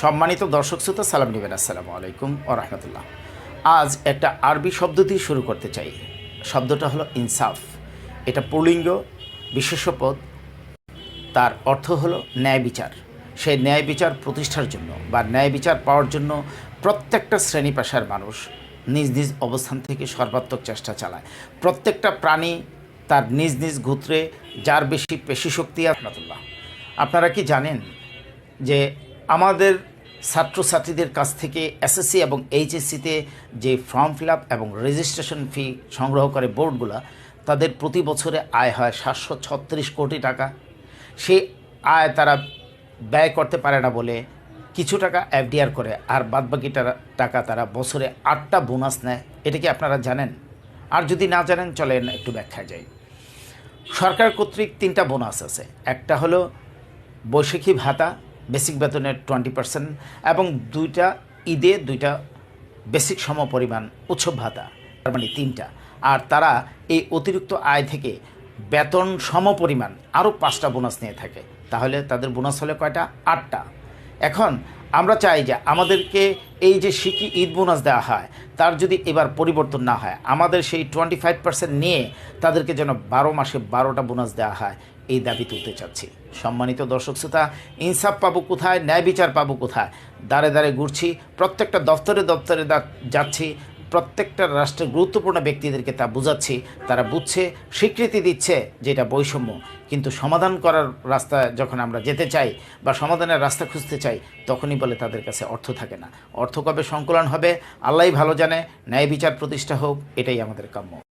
সম্মানিত দর্শক শ্রোতা, সালাম নেবেন। আসসালামু আলাইকুম ও রহমতুল্লাহ। আজ একটা আরবি শব্দ দিয়ে শুরু করতে চাই। শব্দটা হলো ইনসাফ। এটা পুলিঙ্গ বিশেষ্য পদ তার অর্থ হলো ন্যায় বিচার। সেই ন্যায় বিচার প্রতিষ্ঠার জন্য বা ন্যায় বিচার পাওয়ার জন্য প্রত্যেকটা শ্রেণি পেশার মানুষ নিজ নিজ অবস্থান থেকে সর্বাত্মক চেষ্টা চালায়। প্রত্যেকটা প্রাণী তার নিজ নিজ গোত্রে যার বেশি পেশি শক্তি আপনারা কি জানেন যে আমাদের ছাত্রছাত্রীদের কাছ থেকে এসএসসি এবং এইচএসসিতে যে ফর্ম ফিল আপ এবং রেজিস্ট্রেশন ফি সংগ্রহ করে বোর্ডগুলো, তাদের প্রতি বছরে আয় হয় সাতশো ছত্রিশ কোটি টাকা। সেই আয় তারা ব্যয় করতে পারে না বলে কিছু টাকা এফডিআর করে, আর বাদবাকি টাকা- তারা বছরে আটটা বোনাস নেয়। এটা কি আপনারা জানেন? আর যদি না জানেন, চলেন একটু ব্যাখ্যা যাই। সরকার কর্তৃক তিনটা বোনাস আছে। একটা হলো বৈশাখী ভাতা বেসিক বেতনের টোয়েন্টি পার্সেন্ট এবং দুইটা ঈদে দুইটা বেসিক সম পরিমাণ উৎসব ভাতা, তার মানে তিনটা। আর তারা এই অতিরিক্ত আয় থেকে বেতন সম পরিমাণ আরও পাঁচটা বোনাস নিয়ে থাকে। তাহলে তাদের বোনাস হলে কয়টা? আটটা। এখন আমরা চাই যে আমাদেরকে এই যে শিকি ঈদ বোনাস দেওয়া হয়, তার যদি এবার পরিবর্তন না হয়, আমাদের সেই টোয়েন্টি ফাইভ পার্সেন্ট নিয়ে তাদেরকে যেন বারো মাসে বারোটা বোনাস দেওয়া হয়, এই দাবি তুলতে চাচ্ছি। সম্মানিত দর্শক শ্রোতা, ইনসাফ পাবো কোথায়, ন্যায় বিচার পাবো কোথায়? দাঁড়ে দাঁড়ে ঘুরছি, প্রত্যেকটা দপ্তরে দপ্তরে যাচ্ছি প্রত্যেকটা রাষ্ট্রের গুরুত্বপূর্ণ ব্যক্তিদেরকে তা বুঝাচ্ছি, তারা বুঝছে, স্বীকৃতি দিচ্ছে যে এটা বৈষম্য। কিন্তু সমাধান করার রাস্তা যখন আমরা যেতে চাই বা সমাধানের রাস্তা খুঁজতে চাই, তখনই বলে তাদের কাছে অর্থ থাকে না। অর্থ কবে সংকলন হবে আল্লাহ ভালো জানে, ন্যায় বিচার প্রতিষ্ঠা হোক, এটাই আমাদের কাম্য।